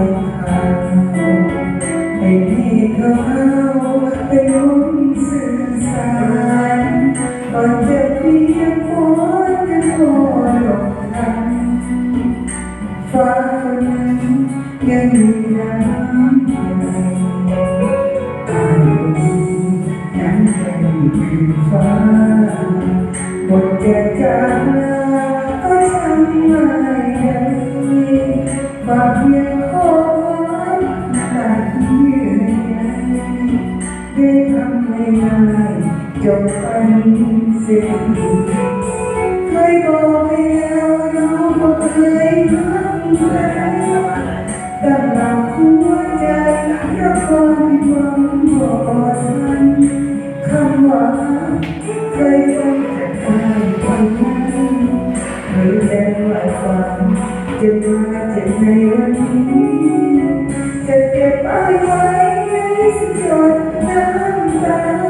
ข่าวให้พี่เขาเป็นคนสื่อสารก่อนจะเพียงฝนจะโทรหลบทันฟ้าคนนั้นยังมีน้ำใจตายนั้นเป็นคือฟ้าหมดแก่จากลก็ทำไม่ได้ฝากเพียงขอ ง่ายจบไปสิ้นเคยบอกให้แล้วน้องบอกเคยรักใครตั้งหลักหัวใจรับความผิดหวังบ่ทันคำว่าเคยฟังจากใครคนนั้นหรือแต่ว่าฟังจะมาเจ็บในวันนี้จะเก็บเอาไว้ในสักหยดน้ำตา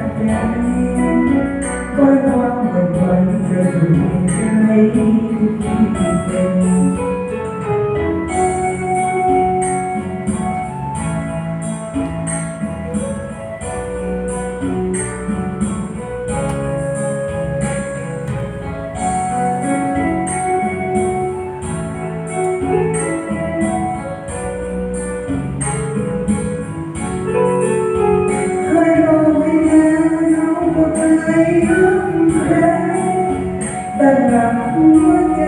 ตัด แต่หลักหัวใจ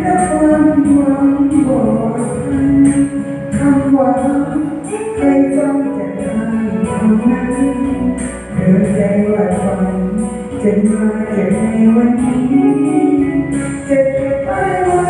และความหวังบ่ทันคำว่าเคยฟังจากใครคนนั้นเธอใจว่าฝันจะมาเจ็บในวันนี้จะเก็บไปไว้